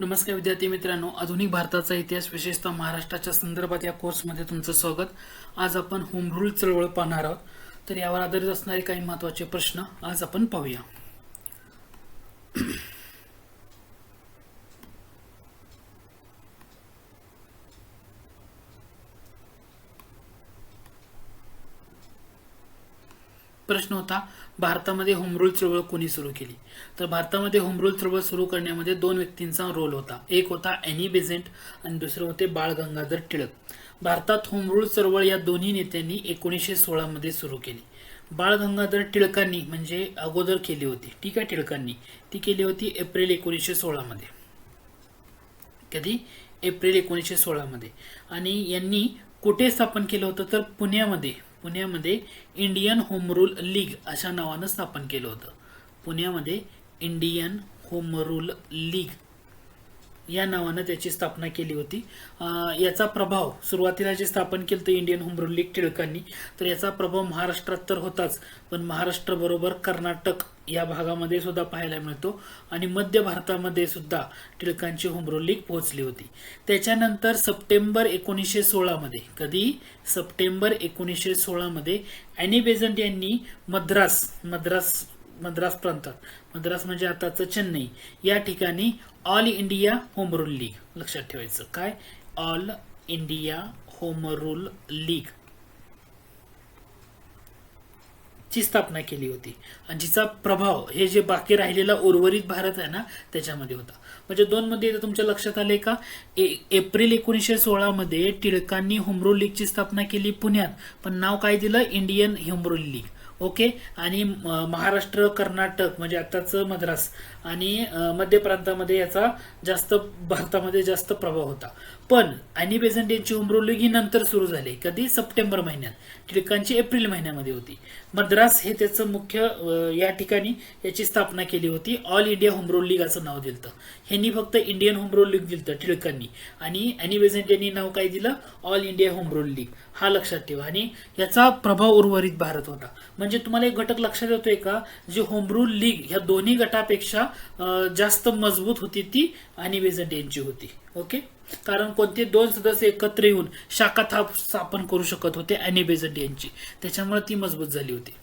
नमस्कार विद्यार्थी मित्रांनो आधुनिक भारताचा इतिहास विशेषतः महाराष्ट्राच्या संदर्भात या कोर्समध्ये तुमचं स्वागत. आज आपण होम रूल चळवळ पाहणार आहोत. तर यावर आधारित असणारे काही महत्त्वाचे प्रश्न आज आपण पाहूया. प्रश्न होता भारतामध्ये होमरूल चळवळ कोणी सुरू केली? तर भारतामध्ये होमरूल चळवळ सुरू करण्यामध्ये दोन व्यक्तींचा रोल होता. एक होता एनी बेझेंट आणि दुसरे होते बाळ गंगाधर टिळक. भारतात होमरूल चळवळ या दोन्ही नेत्यांनी एकोणीसशे सोळामध्ये सुरू केली. बाळ गंगाधर टिळकांनी म्हणजे अगोदर केली होती. ठीक आहे टिळकांनी. ती केली होती एप्रिल एकोणीसशे सोळामध्ये कधी? एप्रिल एकोणीसशे सोळामध्ये आणि यांनी कुठे स्थापन केलं होतं? तर पुण्यामध्ये. पुण्यामध्ये इंडियन होम रूल लीग अशा नावानं स्थापन केलं होतं. पुण्यामध्ये इंडियन होम रूल लीग या नावानं त्याची स्थापना केली होती. याचा प्रभाव सुरुवातीला जे स्थापन केलं होतं इंडियन होम लीग टिळकांनी तर याचा प्रभाव महाराष्ट्रात तर होताच पण महाराष्ट्राबरोबर कर्नाटक या भागामध्ये सुद्धा पाहायला मिळतो आणि मध्य भारतामध्ये सुद्धा टिळकांची होमरूल लीग पोहोचली होती. त्याच्यानंतर सप्टेंबर एकोणीसशे सोळामध्ये कधी? सप्टेंबर एकोणीसशे सोळामध्ये अॅनी बेझंट यांनी मद्रास मद्रास मद्रास प्रांतात मद्रास म्हणजे आताचं चेन्नई. या ठिकाणी all India home rule league लक्षात ठेवायचं. काय? All India home rule league ची स्थापना केली होती. आणि जिचा प्रभाव हे जे बाकी राहिलेला उर्वरित भारत आहे ना त्याच्यामध्ये होता. म्हणजे दोन मध्ये तुमच्या लक्षात आले का? ए- एप्रिल एकोणीसशे सोळामध्ये टिळकांनी होमरूल लीगची स्थापना केली पुण्यात. पण नाव काय दिलं? Indian home rule league okay? आणि महाराष्ट्र कर्नाटक म्हणजे आताचं मद्रास आणि मध्य प्रांतामध्ये याचा जास्त भारतामध्ये जास्त प्रभाव होता. पण अॅनी बेझंट यांची उमरोलगी लीग नंतर सुरू झाली. कधी? सप्टेंबर महिन्यात. टिळकांची एप्रिल महिन्यामध्ये होती. मद्रास हे त्याचं मुख्य या ठिकाणी याची स्थापना केली होती. ऑल इंडिया होमरोल लीग असं नाव दिलं ह्यांनी फक्त इंडियन होमरूल लीग दिलं टिळकांनी. आणि अॅनी बेझंट यांनी नाव काय दिलं? All India home rule league. हा लक्षात ठेवा. आणि याचा प्रभाव उर्वरित भारत होता. म्हणजे तुम्हाला एक घटक लक्षात येतोय का? जे होमरूल लीग ह्या दोन्ही गटापेक्षा जास्त मजबूत होती ती आणि बेझंट यांची होती. ओके? कारण कोणते दोन सदस्य एकत्र येऊन शाखा थाप स्थापन करू शकत होते अॅनी बेझंट यांची. त्याच्यामुळे ती मजबूत झाली होती.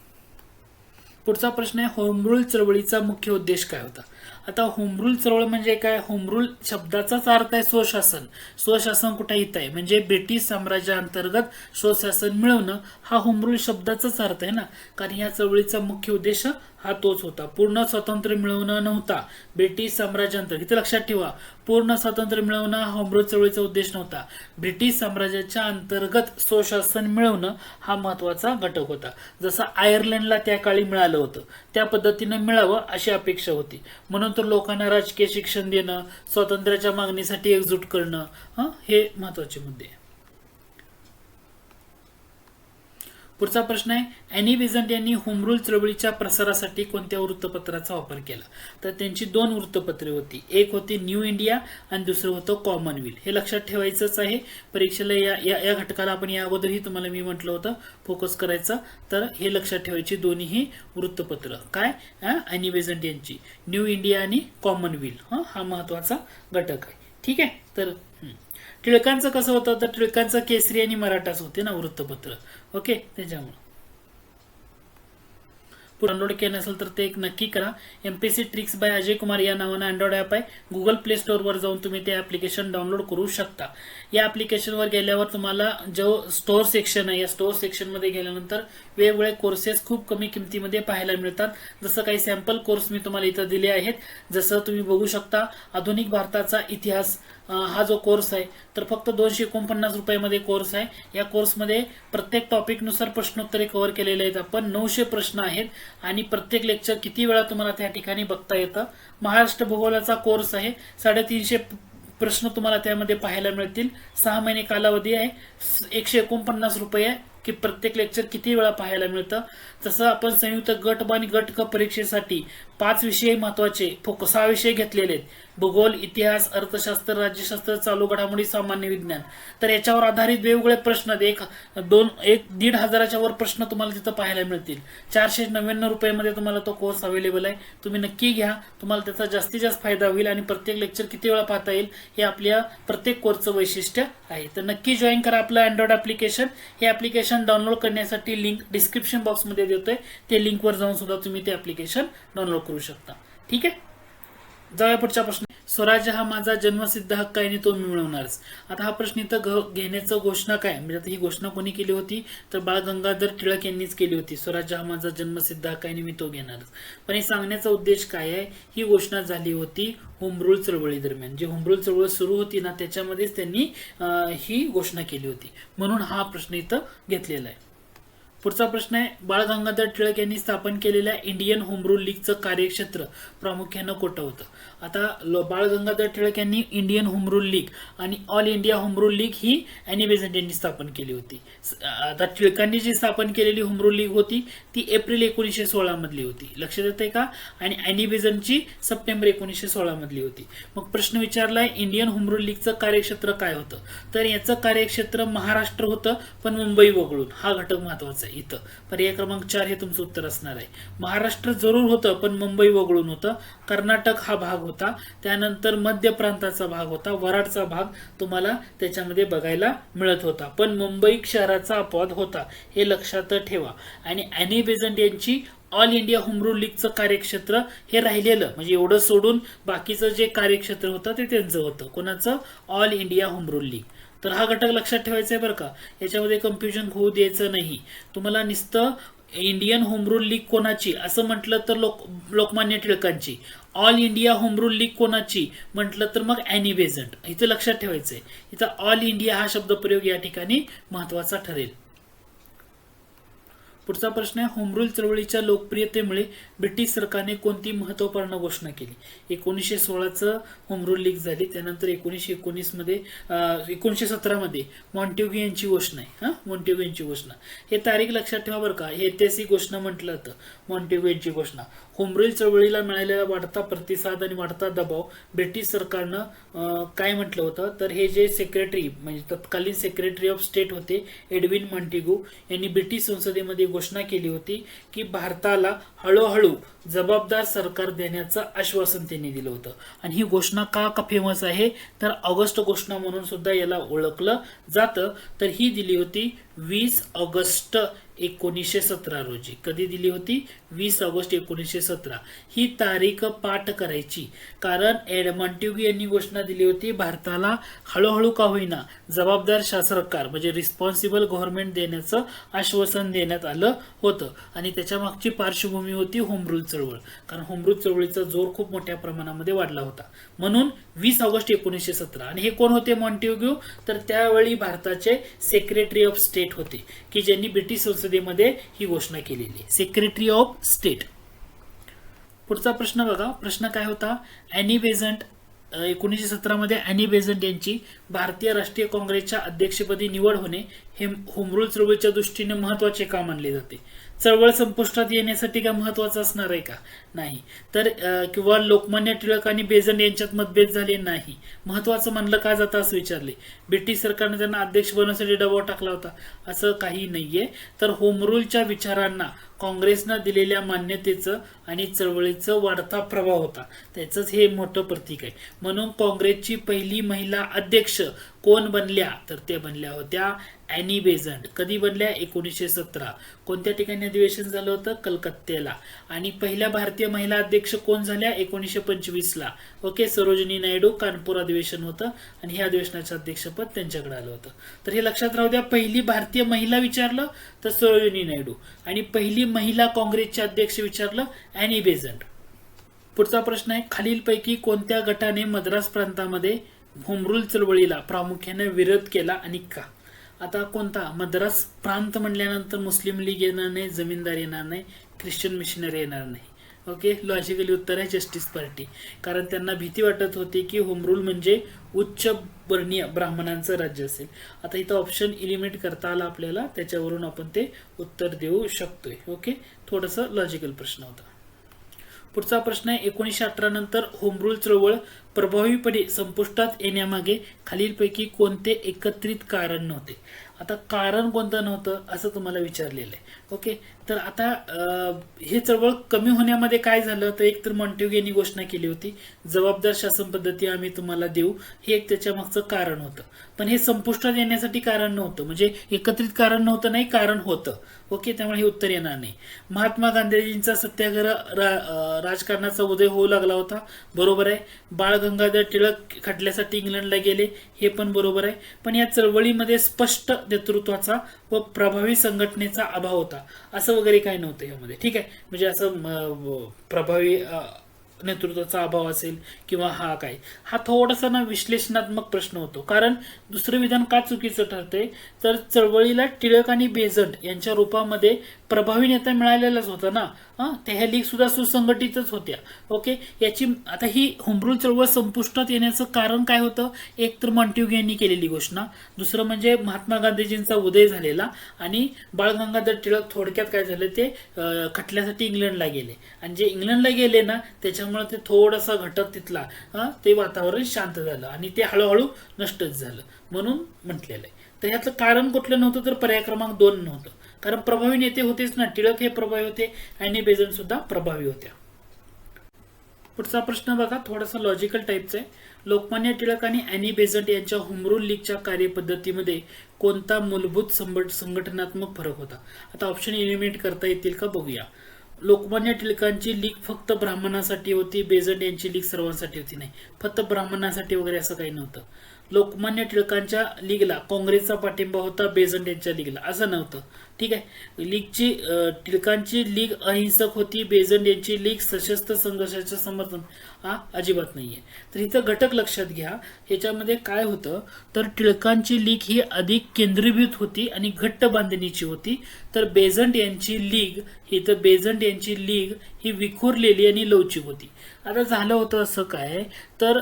पुढचा प्रश्न आहे होमरूल चळवळीचा मुख्य उद्देश काय होता? आता होमरूल चळवळ म्हणजे काय? होमरूल शब्दाचाच अर्थ आहे स्वशासन. स्वशासन कुठे येत आहे? म्हणजे ब्रिटिश साम्राज्याअंतर्गत स्वशासन मिळवणं हा होमरूल शब्दाचाच अर्थ आहे ना? कारण या चळवळीचा मुख्य उद्देश हा तोच होता. पूर्ण स्वातंत्र्य मिळवणं नव्हता. ब्रिटिश साम्राज्यांतर. इथे लक्षात ठेवा. पूर्ण स्वातंत्र्य मिळवणं हा अमृत चळवळीचा उद्देश नव्हता. ब्रिटिश साम्राज्याच्या अंतर्गत स्वशासन मिळवणं हा महत्त्वाचा घटक होता. जसं आयर्लंडला त्या काळी मिळालं होतं. त्या पद्धतीनं मिळावं अशी अपेक्षा होती. म्हणून तर लोकांना राजकीय शिक्षण देणं स्वातंत्र्याच्या मागणीसाठी एकजूट करणं हं, हे महत्त्वाचे मुद्दे आहे. पुढचा प्रश्न आहे अॅनी बेझंट यांनी होमरूल चळवळीच्या प्रसारासाठी कोणत्या वृत्तपत्राचा वापर केला? तर त्यांची दोन वृत्तपत्रे होती. एक होती न्यू इंडिया आणि दुसरं होतं कॉमनवेल हे लक्षात ठेवायचंच आहे. परीक्षेला या या या घटकाला आपण या अगोदरही तुम्हाला मी म्हटलं होतं फोकस करायचं. तर हे लक्षात ठेवायची दोन्हीही वृत्तपत्र. काय? अॅनी बेझंट यांची. न्यू इंडिया आणि कॉमनवेल हा महत्त्वाचा घटक आहे. ठीक आहे? तर टिळकांचं कसं होतं? तर टिळकांचं केसरी आणि मराठाच होते ना वृत्तपत्र. ओके त्याच्यामुळं. डाउनलोड केलं नसेल तर ते एक नक्की करा. MPC tricks by Ajay Kumar या नावानं अँड्रॉइड ॲप आहे. गुगल प्ले स्टोअरवर जाऊन तुम्ही ते ॲप्लिकेशन डाउनलोड करू शकता. या ॲप्लिकेशनवर गेल्यावर तुम्हाला जो स्टोअर सेक्शन आहे या स्टोअर सेक्शनमध्ये गेल्यानंतर वेगवेगळे कोर्सेस खूप कमी किमतीमध्ये पाहायला मिळतात. जसं काही सॅम्पल कोर्स मी तुम्हाला इथं दिले आहेत. जसं तुम्ही बघू शकता आधुनिक भारताचा इतिहास हा जो कोर्स आहे तर फक्त दोनशे एकोणपन्नास रुपयामध्ये कोर्स आहे. या कोर्समध्ये प्रत्येक टॉपिकनुसार प्रश्नोत्तरे कव्हर केलेले आहेत आपण. नऊशे प्रश्न आहेत आणि प्रत्येक लेक्चर किती वेळा तुम्हाला त्या ठिकाणी बघता येतं. महाराष्ट्र भूगोलाचा कोर्स आहे. साडेतीनशे प्रश्न तुम्हाला त्यामध्ये पाहायला मिळतील. सहा महिने कालावधी आहे. एकशे एकोणपन्नास रुपये आहे की प्रत्येक लेक्चर किती वेळा पाहायला मिळतं. तसं आपण संयुक्त गट ब आणि गट क परीक्षेसाठी पाच विषय महत्त्वाचे फोक सहा विषय घेतलेले आहेत. भूगोल इतिहास अर्थशास्त्र राज्यशास्त्र चालू घडामोडी सामान्य विज्ञान. तर याच्यावर आधारित वेगवेगळे प्रश्न एक दोन एक दीड हजाराच्या वर प्रश्न तुम्हाला तिथं पाहायला मिळतील. चारशे नव्याण्णव रुपयामध्ये तुम्हाला तो कोर्स अवेलेबल आहे. तुम्ही नक्की घ्या. तुम्हाला त्याचा जास्तीत जास्त फायदा होईल आणि प्रत्येक लेक्चर किती वेळा पाहता येईल हे आपल्या प्रत्येक कोर्सचं वैशिष्ट्य आहे. तर नक्की जॉईन करा आपलं अँड्रॉइड ऍप्लिकेशन हे ऍप्लिकेशन डाउनलोड करण्यासाठी लिंक डिस्क्रिप्शन बॉक्समध्ये देतोय. ते लिंकवर जाऊन सुद्धा तुम्ही ते ऍप्लिकेशन डाउनलोड करू शकता. ठीक आहे? जाऊया पुढच्या प्रश्न. स्वराज्य हा माझा जन्मसिद्ध हक्क आहे आणि तो मी मिळवणारच. आता हा प्रश्न इथं घेण्याचं घोषणा काय? म्हणजे आता ही घोषणा कोणी केली होती? तर बाळ गंगाधर टिळक यांनीच केली होती. स्वराज्य हा माझा जन्मसिद्ध हक्क आहे आणि मी तो घेणारच. पण हे सांगण्याचा उद्देश काय आहे? ही घोषणा झाली होती होमरूल चळवळी दरम्यान. जी होमरूल चळवळ सुरू होती ना त्याच्यामध्येच त्यांनी ही घोषणा केली होती. म्हणून हा प्रश्न इथं घेतलेला आहे. पुढचा प्रश्न आहे बाळ गंगाधर टिळक यांनी स्थापन केलेल्या इंडियन होम रूल लीगचं कार्यक्षेत्र प्रामुख्यानं कोठं होतं? आता लो- बाळ गंगाधर टिळक यांनी इंडियन होम रूल लीग आणि all India home rule league ही अॅनी बेझंट यांनी स्थापन केली होती. आता टिळकांनी जी स्थापन केलेली होम रूल लीग होती ती एप्रिल एकोणीसशे सोळामधली होती होती. लक्षात आहे का? आणि अॅनी बेझंटची सप्टेंबर एकोणीसशे सोळामधली होती. मग प्रश्न विचारलाय इंडियन होम रूल लीगचं कार्यक्षेत्र काय होतं? तर याचं कार्यक्षेत्र महाराष्ट्र होतं पण मुंबई वगळून. हा घटक महत्त्वाचा आहे. इथं. पर्याय क्रमांक चार हे तुमचं उत्तर असणार आहे. महाराष्ट्र जरूर होतं पण मुंबई वगळून होतं. कर्नाटक हा भाग होता. त्यानंतर मध्य प्रांताचा भाग होता. वराडचा भाग तुम्हाला त्याच्यामध्ये बघायला मिळत होता. पण मुंबई शहराचा अपवाद होता हे लक्षात ठेवा. आणि अॅनी बेझंट यांची ऑल इंडिया होम रूल लीगचं कार्यक्षेत्र हे राहिलेलं. म्हणजे एवढं सोडून बाकीचं जे कार्यक्षेत्र होतं ते त्यांचं होतं. कोणाचं? All India home rule league. तर हा घटक लक्षात ठेवायचा आहे बरं का. याच्यामध्ये कन्फ्युजन होऊ द्यायचं नाही. तुम्हाला नुसतं इंडियन होम रूल लीग कोणाची? असं म्हटलं तर लोक Lokmanya टिळकांची. All India home rule league कोणाची? म्हटलं तर मग अॅनी बेझंट इथं लक्षात ठेवायचं आहे इथं ऑल इंडिया हा शब्दप्रयोग या ठिकाणी महत्त्वाचा ठरेल. पुढचा प्रश्न आहे होमरूल चळवळीच्या लोकप्रियतेमुळे ब्रिटिश सरकारने कोणती महत्त्वपूर्ण घोषणा केली? एकोणीसशे सोळाचं होमरूल लीग झाली त्यानंतर एकोणीसशे एकोणीसमध्ये एकोणीसशे सतरामध्ये मॉन्टेग्यू यांची घोषणा आहे हा? मॉन्टेग्यू यांची घोषणा. हे तारीख लक्षात ठेवा बरं का हे ऐतिहासिक घोषणा म्हटलं जातं मॉन्टेग्यू यांची घोषणा. होमरूल चळवळीला मिळालेला वाढता प्रतिसाद आणि वाढता दबाव ब्रिटिश सरकारनं काय म्हटलं होतं? तर हे जे सेक्रेटरी म्हणजे तत्कालीन सेक्रेटरी ऑफ स्टेट होते एडविन मॉन्टेगू यांनी ब्रिटिश संसदेमध्ये घोषणा केली होती की भारताला हळूहळू जबाबदार सरकार देण्याचं आश्वासन त्यांनी दिलं होतं. आणि ही घोषणा का का फेमस आहे? तर ऑगस्ट घोषणा म्हणून सुद्धा याला ओळखलं जातं. तर ही दिली होती वीस ऑगस्ट एकोणीसशे सतरा रोजी. कधी दिली होती? वीस ऑगस्ट एकोणीसशे सतरा. ही तारीख पाठ करायची. कारण एड यांनी घोषणा दिली होती भारताला हळूहळू का होईना जबाबदार शासनकार म्हणजे रिस्पॉन्सिबल गव्हर्नमेंट देण्याचं आश्वासन देण्यात आलं होतं. आणि त्याच्या मागची पार्श्वभूमी होती होमरूल चळवळ. कारण होमरूल चळवळीचा जोर खूप मोठ्या प्रमाणामध्ये वाढला होता. म्हणून वीस ऑगस्ट एकोणीसशे सतरा. आणि हे कोण होते मॉन्टेग्यू? तर त्यावेळी भारताचे सेक्रेटरी ऑफ स्टेट होते की ज्यांनी ब्रिटिश संसदेमध्ये ही घोषणा केलेली. सेक्रेटरी ऑफ स्टेट पुढचा प्रश्न बघा. प्रश्न काय होता? अॅनी बेझंट एकोणीसशे सतरामध्ये अॅनी बेझंट यांची भारतीय राष्ट्रीय काँग्रेसच्या अध्यक्षपदी निवड होणे हे होमरूल चळवळीच्या दृष्टीने महत्त्वाचे का मानले जाते? चळवळ संपुष्टात येण्यासाठी का महत्वाचं असणार आहे का? नाही. तर किंवा लोकमान्य टिळक आणि बेजन यांच्यात मतभेद झाले नाही. महत्वाचं म्हणलं का जातं असं विचारले. ब्रिटिश सरकारने त्यांना अध्यक्ष बनवण्यासाठी दबाव टाकला होता असं काही नाहीये. तर होमरूलच्या विचारांना काँग्रेसनं दिलेल्या मान्यतेचं आणि चळवळीचं वाढता प्रभाव होता. त्याचंच हे मोठं प्रतीक आहे. म्हणून काँग्रेसची पहिली महिला अध्यक्ष कोण बनल्या? तर ते बनल्या होत्या अॅनी बेझंट. कधी बनल्या? एकोणीसशे सतरा. कोणत्या ठिकाणी अधिवेशन झालं होतं? कलकत्त्याला आणि पहिल्या भारतीय महिला अध्यक्ष कोण झाल्या? एकोणीसशे पंचवीस ला ओके सरोजिनी नायडू कानपूर अधिवेशन होतं आणि हे अधिवेशनाचं अध्यक्षपद त्यांच्याकडे आलं होतं. तर हे लक्षात राहू द्या पहिली भारतीय महिला विचारलं तर सरोजिनी नायडू आणि पहिली महिला काँग्रेसचे अध्यक्ष विचारलं अॅनी बेझंट. पुढचा प्रश्न आहे खालीलपैकी कोणत्या गटाने मद्रास प्रांतामध्ये होमरूल चळवळीला प्रामुख्याने विरोध केला आणि का? आता कोणता? मद्रास प्रांत म्हणल्यानंतर मुस्लिम लीग येणार नाही जमीनदार येणार नाही ख्रिश्चन मिशनरी येणार नाही. ओके? लॉजिकली उत्तर आहे जस्टिस पार्टी कारण त्यांना भीती वाटत होती की होमरूल म्हणजे उच्च वर्णीय ब्राह्मणांचं राज्य असेल. आता इथं ऑप्शन इलिमिनेट करता आला आपल्याला त्याच्यावरून आपण ते उत्तर देऊ शकतोय. ओके? थोडंसं लॉजिकल प्रश्न होता. पुढचा प्रश्न आहे एकोणीसशे अठरा नंतर होमरूल चळवळ प्रभावीपणे संपुष्टात येण्यामागे खालीलपैकी कोणते एकत्रित कारण नव्हते? आता कारण कोणतं नव्हतं असं तुम्हाला विचारलेलं आहे. ओके. तर आता हे चळवळ कमी होण्यामध्ये काय झालं? तर एक तर मॉन्टेग यांनी घोषणा केली होती. जबाबदार शासन पद्धती आम्ही तुम्हाला देऊ. हे एक त्याच्या मागचं कारण होतं. पण हे संपुष्टात येण्यासाठी कारण नव्हतं. म्हणजे एकत्रित कारण नव्हतं नाही कारण होतं. ओके त्यामुळे हे उत्तर येणार नाही. महात्मा गांधीजींचा सत्याग्रह रा, राजकारणाचा उदय होऊ लागला होता. बरोबर आहे. बाळ गंगाधर टिळक खटल्यासाठी इंग्लंडला गेले. हे पण बरोबर आहे. पण या चळवळीमध्ये स्पष्ट नेतृत्वाचा व प्रभावी संघटनेचा अभाव होता. असं वगैरे काय नव्हतं यामध्ये. ठीक आहे? म्हणजे असं प्रभावी नेतृत्वाचा अभाव असेल किंवा हा काय हा थोडासा ना विश्लेषणात्मक प्रश्न होतो. कारण दुसरं विधान का चुकीचं ठरते तर चळवळीला टिळक आणि बेझंट यांच्या रूपामध्ये प्रभावी नेता मिळालेलाच होता ना. हं? त्या ह्या लीग सुद्धा सुसंघटितच होत्या. ओके याची आता ही होमरूल चळवळ संपुष्टात येण्याचं कारण काय होतं? एक तर मॉन्ट्युग यांनी केलेली घोषणा. दुसरं म्हणजे महात्मा गांधीजींचा उदय झालेला आणि बाळ गंगाधर टिळक थोडक्यात काय झालं? ते खटल्यासाठी इंग्लंडला गेले. आणि जे इंग्लंडला गेले ना त्याच्यामुळे ते थोडासा घटक तिथला ते वातावरण शांत झालं आणि ते हळूहळू नष्टच झालं म्हणून म्हटलेलं आहे. तर याचं कारण कुठलं नव्हतं? तर पर्याय क्रमांक दोन नव्हतं. कारण प्रभावी नेते होतेच ना. टिळक हे प्रभावी होते आणि बेजन सुद्धा प्रभावी होत्या. पुढचा प्रश्न बघा थोडासा लॉजिकल टाईपचा आहे. लोकमान्य टिळक आणि अॅनी बेझंट यांच्या होमरूल लीगच्या कार्यपद्धतीमध्ये कोणता मूलभूत संघटनात्मक फरक होता? आता ऑप्शन एलिमिनेट करता येतील का बघूया. लोकमान्य टिळकांची लीग फक्त ब्राह्मणासाठी होती बेझंट यांची लीग सर्वांसाठी होती नाही. फक्त ब्राह्मणासाठी वगैरे असं काही नव्हतं. लोकमान्य टिळकांच्या लीगला काँग्रेसचा पाठिंबा होता बेझंट यांच्या लीगला असं नव्हतं. ठीक आहे. लीगची टिळकांची लीग अहिंसक होती बेझंट यांची लीग सशस्त्र संघर्षाचं समर्थन. हा अजिबात नाही आहे तर इथं घटक लक्षात घ्या. ह्याच्यामध्ये काय होतं? तर टिळकांची लीग ही अधिक केंद्रीभूत होती आणि घट्ट बांधणीची होती. तर बेझंट यांची लीग ही तर बेजंट यांची लीग ही विखुरलेली आणि लवचिक होती. आता झालं होतं असं काय? तर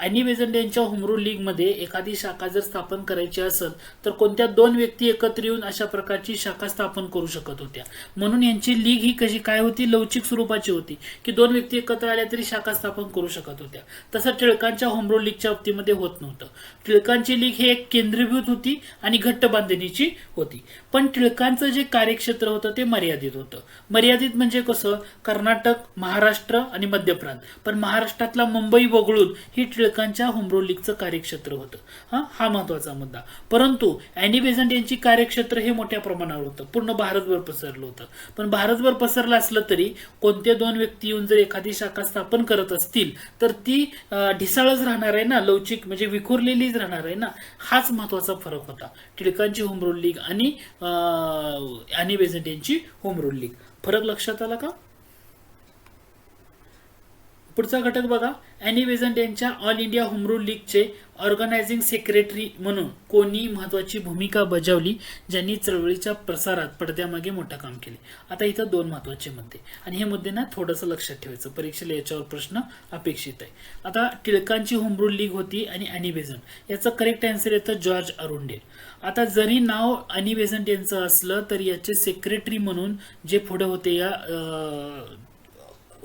अॅनी बेजंट यांच्या होमरू लीगमध्ये एखादी शाखा जर स्थापन करायची असेल तर कोणत्या दोन व्यक्ती एकत्र येऊन अशा प्रकारची शाखा स्थापन करू शकत होत्या. म्हणून यांची लीग ही कशी काय होती? लवचिक स्वरूपाची होती. की दोन व्यक्ती एकत्र आल्या तरी शाखा स्थापन करू शकत होत्या. तसं टिळकांच्या होमरूल लीगच्या बाबतीमध्ये होत नव्हतं. टिळकांची लीग ही एक केंद्रीभूत होती आणि घट्ट बांधणीची होती. पण टिळकांचं जे कार्यक्षेत्र होतं ते मर्यादित होतं. मर्यादित म्हणजे कसं? कर्नाटक महाराष्ट्र आणि मध्य प्रांत. पण महाराष्ट्रातला मुंबई वगळून ही टिळकांच्या होमरूल लीगचं कार्यक्षेत्र होतं. हा हा महत्त्वाचा मुद्दा. परंतु अॅनी बेझंट यांची कार्यक्षेत्र हे मोठ्या प्रमाणात प्रमाणावर होतं पूर्ण भारतभर पसरलं होतं. पण भारतभर पसरलं असलं तरी कोणते दोन व्यक्ती येऊन जर एखादी शाखा स्थापन करत असतील तर ती ढिसाळच राहणार आहे ना लवचिक म्हणजे विखुरलेलीच राहणार आहे ना हाच महत्त्वाचा फरक होता. टिळकांची होमरूल लीग आणि अॅनी बेझंट यांची होमरूल लीग. फरक लक्षात आला का? पुढचा घटक बघा. अॅनी बेझंट यांच्या ऑल इंडिया होमरूल लीगचे ऑर्गनायझिंग सेक्रेटरी म्हणून कोणी महत्वाची भूमिका बजावली? ज्यांनी चळवळीच्या प्रसारात पडद्यामागे मोठं काम केले. आता इथं दोन महत्त्वाचे मुद्दे. आणि हे मुद्दे ना थोडंसं लक्षात ठेवायचं. परीक्षेला याच्यावर प्रश्न अपेक्षित आहे. आता टिळकांची होमरूल लीग होती आणि अॅनी बेझंट याचं करेक्ट आन्सर येतं जॉर्ज अरुंडेल आता जरी नाव अॅनी बेझंट यांचं असलं तर याचे सेक्रेटरी म्हणून जे पुढे होते या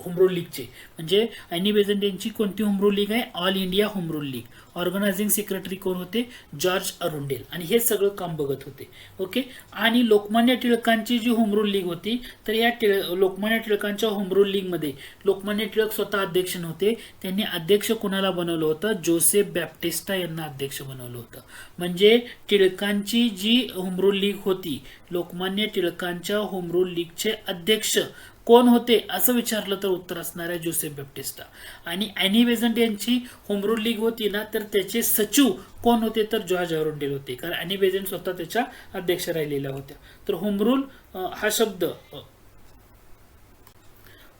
होमरूल लीगचे म्हणजे अॅनी बेझंट यांची कोणती होमरूल लीग आहे? All India home rule league organising secretary कोण होते? जॉर्ज अरुंडेल आणि हे सगळं काम बघत होते. ओके आणि लोकमान्य टिळकांची जी होमरूल लीग होती तर या टिळ लोकमान्य टिळकांच्या होमरूल लीगमध्ये लोकमान्य टिळक स्वतः अध्यक्ष नव्हते. त्यांनी अध्यक्ष कोणाला बनवलं होतं? जोसेफ बॅप्टिस्टा यांना अध्यक्ष बनवलं होतं. म्हणजे टिळकांची जी होमरूल लीग होती लोकमान्य टिळकांच्या होमरूल लीगचे अध्यक्ष कोण होते असं विचारलं तर उत्तर असणार आहे जोसेफ बेप्टिस्टा. आणि अॅनी बेझंट यांची होमरूल लीग होती ना तर त्याचे सचिव कोण होते तर जॉर्ज अरुंडेल होते. कारण अॅनी बेझंट स्वतः त्याच्या अध्यक्ष राहिलेल्या होत्या. तर होमरूल हा शब्द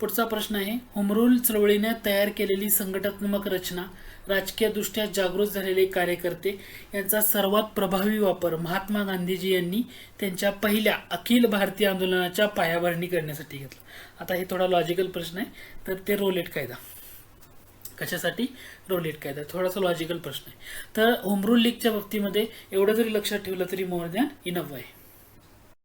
पुढचा प्रश्न आहे. होमरूल चळवळीने तयार केलेली संघटनात्मक रचना राजकीय दृष्ट्या जागृत झालेले कार्यकर्ते यांचा सर्वात प्रभावी वापर महात्मा गांधीजी यांनी त्यांच्या पहिल्या अखिल भारतीय आंदोलनाच्या पायाभरणी करण्यासाठी घेतला. आता हे थोडा लॉजिकल प्रश्न आहे. तर ते रोलेट कायदा. कशासाठी? रोलेट कायदा. थोडासा लॉजिकल प्रश्न आहे. तर होमरूल लीगच्या बाबतीमध्ये एवढं जरी लक्षात ठेवलं तरी मोर दॅन इनफ आहे.